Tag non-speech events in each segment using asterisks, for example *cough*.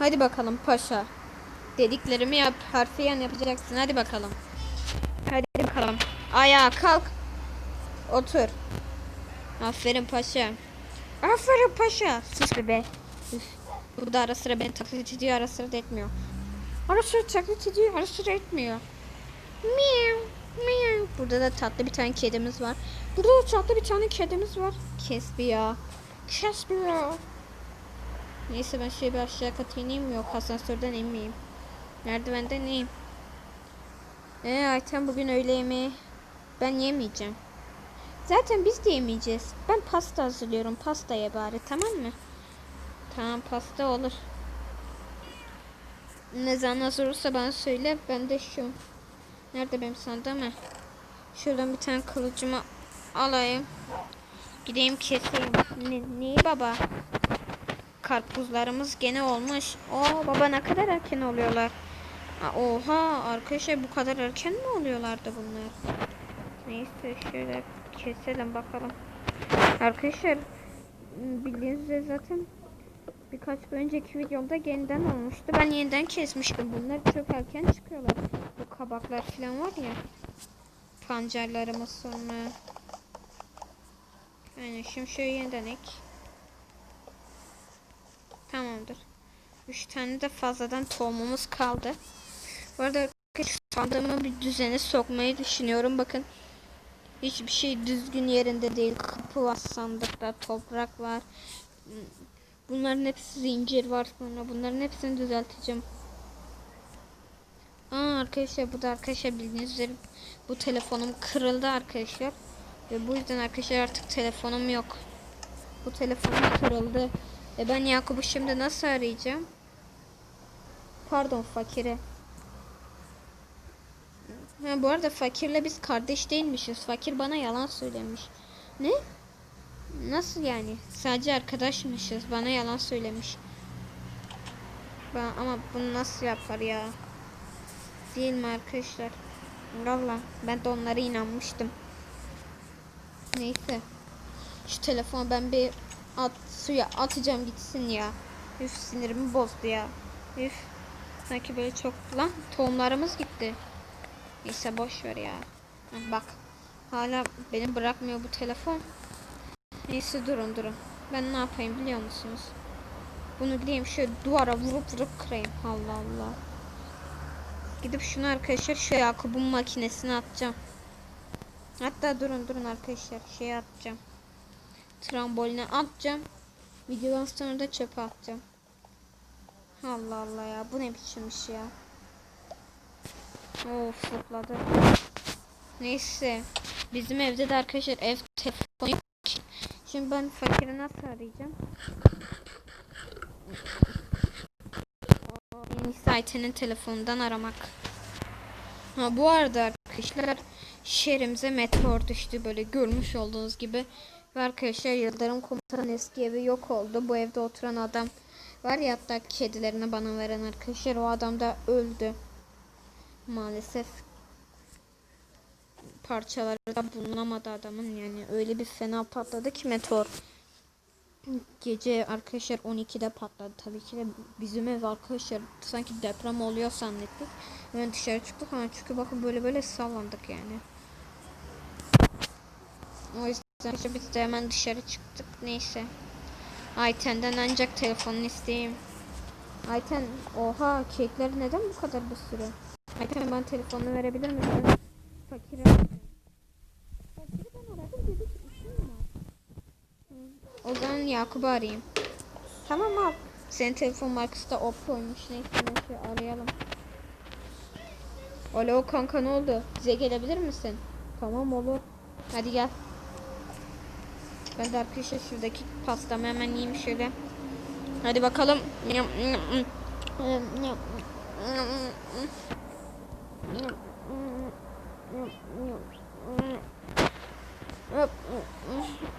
Hadi bakalım paşa. Dediklerimi yap. Harfiyen yapacaksın. Hadi bakalım. Hadi bakalım. Ayağa kalk. Otur. Aferin paşa. Aferin paşa. Sus be be. Üf. Burada ara sıra beni taklit ediyor, ara sıra da etmiyor. Ara sıra taklit ediyor, ara sıra etmiyor. Miau, miau. Burada da tatlı bir tane kedimiz var. Burada da tatlı bir tane kedimiz var. Kes bir ya. Kes bir ya. Neyse ben şöyle bir aşağı kat ineyim? Yok asansörden inmeyeyim. Merdivenden ineyim. Eee Ayten bugün öğle yemeği ben yemeyeceğim. Zaten biz de yemeyeceğiz. Ben pasta hazırlıyorum. Pasta ye bari tamam mı? Tamam pasta olur. Ne zaman hazır olursa bana söyle. Ben de şu. Nerede benim sandığım? Şuradan bir tane kılıcımı alayım. Gideyim keseyim. Ne, neyi baba? Karpuzlarımız gene olmuş. Oo baba ne kadar erken oluyorlar. Aa, Oha arkadaşlar bu kadar erken mi oluyorlardı bunlar? Neyse şöyle keselim bakalım. Arkadaşlar bildiğiniz üzere zaten birkaç gün önceki videomda yeniden olmuştu. Ben yeniden kesmiştim. Bunlar çok erken çıkıyorlar. Bu kabaklar falan var ya. Pancarlarımız sonra. Yani şimdi şöyle yeniden ek. Tamamdır. 3 tane de fazladan tohumumuz kaldı. Bu arada sandığımı bir düzene sokmayı düşünüyorum. Bakın. Hiçbir şey düzgün yerinde değil. Kapı var sandıkta, toprak var. Bunların hepsi zincir var sonra. Bunların hepsini düzelteceğim. Aa arkadaşlar bu da arkadaşlar bildiğiniz üzere bu telefonum kırıldı arkadaşlar. Ve bu yüzden arkadaşlar artık telefonum yok. Bu telefonum kırıldı. E ben Yakup'u şimdi nasıl arayacağım? Pardon fakire. Ha, bu arada fakirle biz kardeş değilmişiz. Fakir bana yalan söylemiş. Ne? Nasıl yani? Sadece arkadaşmışız. Bana yalan söylemiş. Ben, ama bunu nasıl yapar ya? Değil mi arkadaşlar? Valla ben de onlara inanmıştım. Neyse. Şu telefonu ben bir at suya atacağım gitsin ya. Üf sinirimi bozdu ya. Üf. Sanki böyle çok lan tohumlarımız gitti. Neyse boş ver ya. Bak. Hala beni bırakmıyor bu telefon. Neyse durun durun. Ben ne yapayım biliyor musunuz? Bunu gideyim şöyle duvara vurup vurup kırayım. Allah Allah. Gidip şunu arkadaşlar şu Yakup'un makinesine atacağım. Hatta durun durun arkadaşlar şeye atacağım. Tramboline atacağım. Videodan sonra da çöpe atacağım. Allah Allah ya bu ne biçim iş ya. Of fırladı. Neyse. Bizim evde de arkadaşlar ev telefonu. Şimdi ben fakiri nasıl arayacağım? Ayten'in telefonundan aramak. Ha bu arada arkadaşlar şehrimize meteor düştü böyle görmüş olduğunuz gibi. Ve arkadaşlar Yıldırım komutanın eski evi yok oldu. Bu evde oturan adam var ya hatta kedilerini bana veren arkadaşlar o adam da öldü. Maalesef parçaları da bulunamadı adamın yani öyle bir fena patladı ki meteor. Gece arkadaşlar 12'de patladı tabii ki de bizim ev arkadaşlar sanki deprem oluyor zannettik. Hemen dışarı çıktık ama çünkü bakın böyle böyle sallandık yani. O yüzden işte biz de hemen dışarı çıktık neyse. Ayten'den ancak telefonunu isteyeyim. Ayten oha kekler neden bu kadar bir sürü? Ayten ben telefonunu verebilir misin? Fakire. Fakiri ben aradım dedi ki işim var. O zaman Yakup'u arayayım. Tamam al. Senin telefon markası da Oppo'ymuş. Neyse neyse arayalım. Alo kanka ne oldu? Bize gelebilir misin? Tamam olur. Hadi gel. Ben de arkadaşlar şuradaki pastamı hemen yiyeyim şöyle. Hadi bakalım.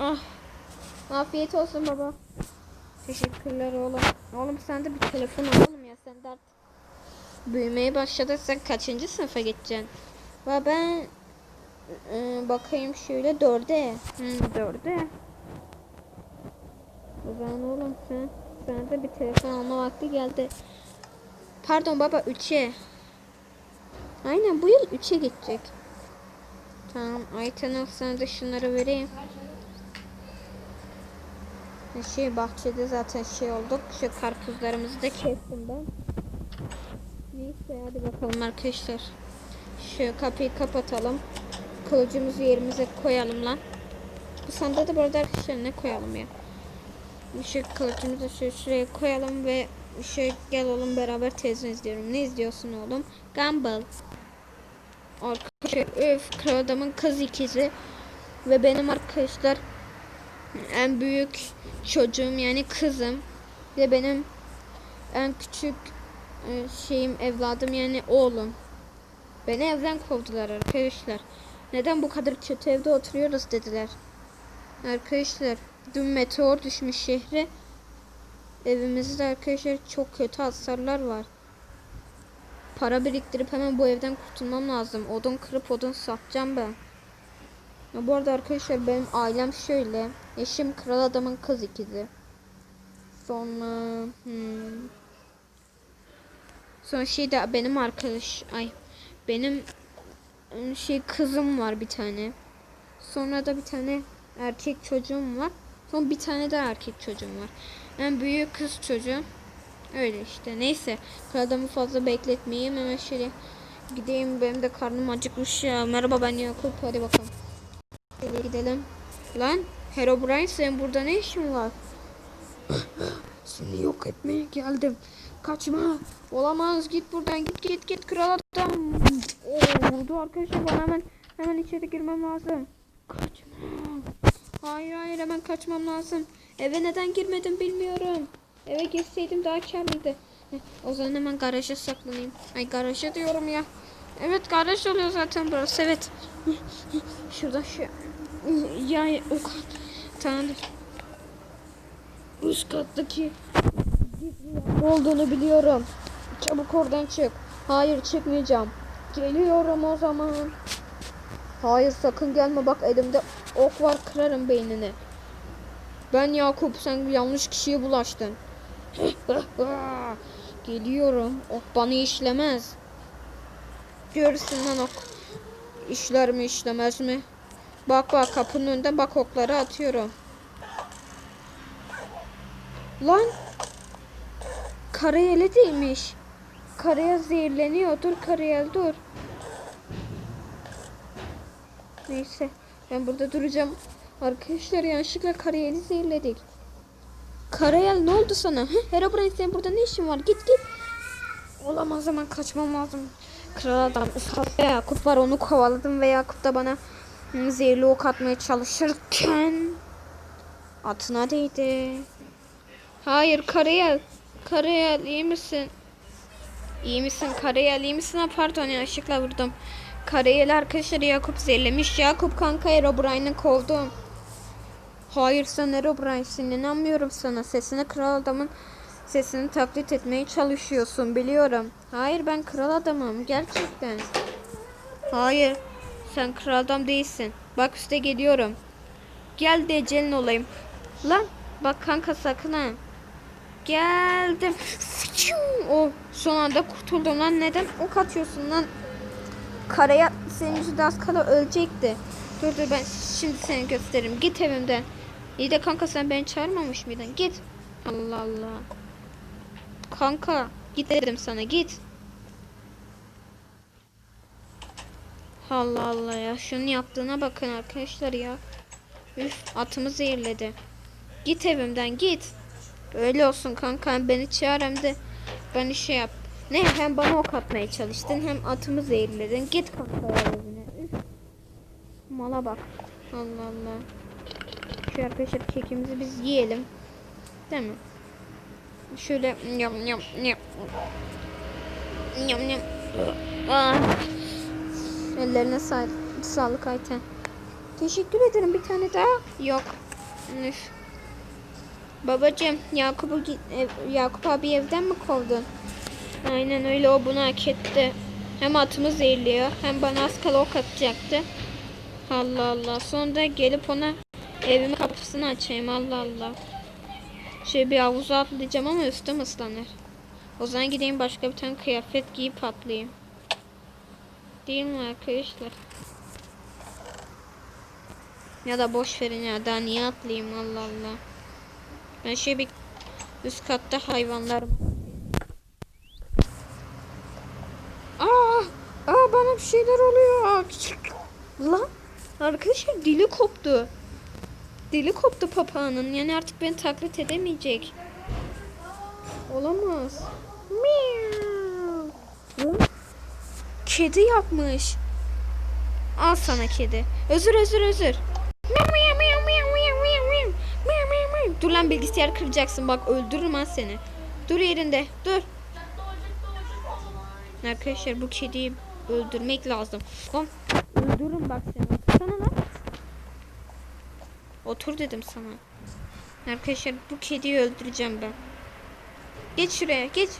Ah. Afiyet olsun baba. Teşekkürler oğlum. Oğlum sen de bir telefon al oğlum ya sen de artık büyümeye başladın. Sen kaçıncı sınıfa geçeceksin? Va ben e, bakayım şöyle dörde. Hı, dörde. Zaman oğlum sen sana da bir telefon alma vakti geldi. Pardon baba 3'e. Aynen bu yıl 3'e gidecek. Tamam Ayten sana da şunları vereyim. Şey bahçede zaten şey olduk. Şu karpuzlarımızı da kestim ben. Neyse hadi bakalım arkadaşlar. Şu kapıyı kapatalım. Kılıcımızı yerimize koyalım lan. Bu sandığı da burada arkadaşlar ne koyalım ya. Şu kılıcımızı şuraya koyalım ve şu gel oğlum beraber televizyon izliyorum. Ne izliyorsun oğlum? Gumball. Arkadaşlar öf kral adamın kız ikizi. Ve benim arkadaşlar en büyük çocuğum yani kızım. Ve benim en küçük e, şeyim evladım yani oğlum. Beni evden kovdular arkadaşlar. Neden bu kadar kötü evde oturuyoruz dediler. Arkadaşlar dün meteor düşmüş şehre. Evimizde arkadaşlar çok kötü hasarlar var. Para biriktirip hemen bu evden kurtulmam lazım. Odun kırıp odun satacağım ben. Ya bu arada arkadaşlar benim ailem şöyle. Eşim kral adamın kız ikizi. Sonra hmm. Sonra şey de benim arkadaş ay benim ım, şey kızım var bir tane. Sonra da bir tane erkek çocuğum var. Son bir tane de erkek çocuğum var. En büyük kız çocuğu. Öyle işte. Neyse. Adamı fazla bekletmeyeyim. Hemen şöyle gideyim. Benim de karnım acıkmış ya. Merhaba ben Yakup. Hadi bakalım. Şöyle gidelim. Lan Herobrine senin burada ne işin var? *coughs* Seni yok etmeye geldim. Kaçma. Olamaz. Git buradan. Git git git. Kral adam. Oo, vurdu arkadaşlar. Bana hemen hemen içeri girmem lazım. Kaçma. Hayır hayır hemen kaçmam lazım. Eve neden girmedim bilmiyorum. Eve girseydim daha karlıydı. O zaman hemen garaja saklanayım. Ay garaja diyorum ya. Evet garaj oluyor zaten burası evet. *laughs* Şurada şu. Ya o kat. Tamamdır. Üst kattaki olduğunu biliyorum. Çabuk oradan çık. Hayır çıkmayacağım. Geliyorum o zaman. Hayır sakın gelme bak elimde ok var kırarım beynini. Ben Yakup sen yanlış kişiye bulaştın. *laughs* Geliyorum. Ok bana işlemez. Görürsün lan ok. İşler mi işlemez mi? Bak bak kapının önünde bak okları atıyorum. Lan. Karayeli değilmiş. Karaya zehirleniyor. Dur Karayel dur. Neyse. Ben burada duracağım. Arkadaşlar yanlışlıkla Karayel'i zehirledik. Karayel ne oldu sana? Hı? Herobrine senin burada ne işin var? Git git. Olamaz hemen kaçmam lazım. Kral adam hasta Yakup var onu kovaladım ve Yakup da bana zehirli ok atmaya çalışırken atına değdi. Hayır Karayel. Karayel iyi misin? İyi misin Karayel iyi misin? Ha, pardon yanlışlıkla vurdum. Karayel arkadaşlar Yakup zehirlemiş. Yakup kanka Herobrine'i kovdum. Hayır sen Herobrine'sin inanmıyorum sana. Sesini kral adamın sesini taklit etmeye çalışıyorsun biliyorum. Hayır ben kral adamım gerçekten. Hayır sen kral adam değilsin. Bak üste geliyorum. Gel de ecelin olayım. Lan bak kanka sakın ha. Geldim. O son anda kurtuldum lan neden ok atıyorsun lan? Karaya senin yüzünden az kala ölecekti. Dur dur ben şimdi seni gösteririm. Git evimden. İyi de kanka sen beni çağırmamış mıydın? Git. Allah Allah. Kanka git dedim sana git. Allah Allah ya. Şunun yaptığına bakın arkadaşlar ya. Üf atımı zehirledi. Git evimden git. Öyle olsun kanka beni çağır hem de beni şey yap. Ne hem bana ok atmaya çalıştın hem atımı zehirledin. Git kanka evine. Mala bak. Allah Allah. Şu arkadaşlar kekimizi biz yiyelim. Değil mi? Şöyle yam yam yam. Yam yam. Ah. Ellerine sa sağlık Ayten. Teşekkür ederim bir tane daha. Yok. Üf. Babacım ev- Yakup abi evden mi kovdun? Aynen öyle o bunu hak etti. Hem atımı zehirliyor hem bana az kala ok atacaktı. Allah Allah. Sonra gelip ona evimin kapısını açayım Allah Allah. Şey bir havuza atlayacağım ama üstüm ıslanır. O zaman gideyim başka bir tane kıyafet giyip atlayayım. Değil mi arkadaşlar? Ya da boş verin ya daha niye atlayayım Allah Allah. Ben şey bir üst katta hayvanlar Aa, bir şeyler oluyor. Lan arkadaşlar dili koptu. Dili koptu papağanın. Yani artık beni taklit edemeyecek. Olamaz. Kedi yapmış. Al sana kedi. Özür özür özür. Dur lan bilgisayar kıracaksın bak öldürürüm ha seni. Dur yerinde dur. Arkadaşlar bu kediyi öldürmek lazım. Lan öldürürüm bak seni. Sana lan. Otur dedim sana. Arkadaşlar bu kediyi öldüreceğim ben. Geç şuraya geç.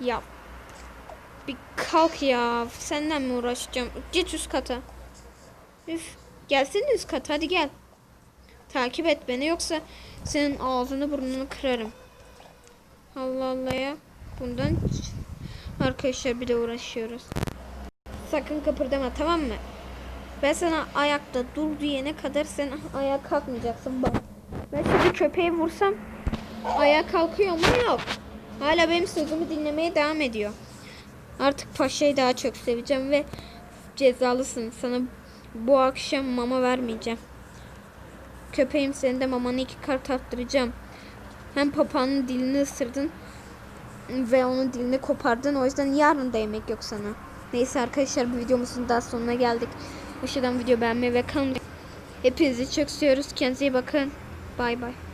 Ya. Bir kalk ya. Senden mi uğraşacağım? Geç üst kata. Üf. Gelsene üst kata hadi gel. Takip et beni yoksa senin ağzını burnunu kırarım. Allah Allah ya. Bundan arkadaşlar bir de uğraşıyoruz. Sakın kıpırdama tamam mı? Ben sana ayakta dur diyene kadar sen ayağa kalkmayacaksın bak. Ben şimdi köpeği vursam ayağa kalkıyor mu? Yok. Hala benim sözümü dinlemeye devam ediyor. Artık paşayı daha çok seveceğim ve cezalısın. Sana bu akşam mama vermeyeceğim. Köpeğim senin de mamanı iki kart arttıracağım. Hem papağanın dilini ısırdın ve onun dilini kopardın. O yüzden yarın da yemek yok sana. Neyse arkadaşlar bu videomuzun daha sonuna geldik. Aşağıdan video beğenmeyi ve kanalıma Hepinizi çok seviyoruz. Kendinize iyi bakın. Bay bay.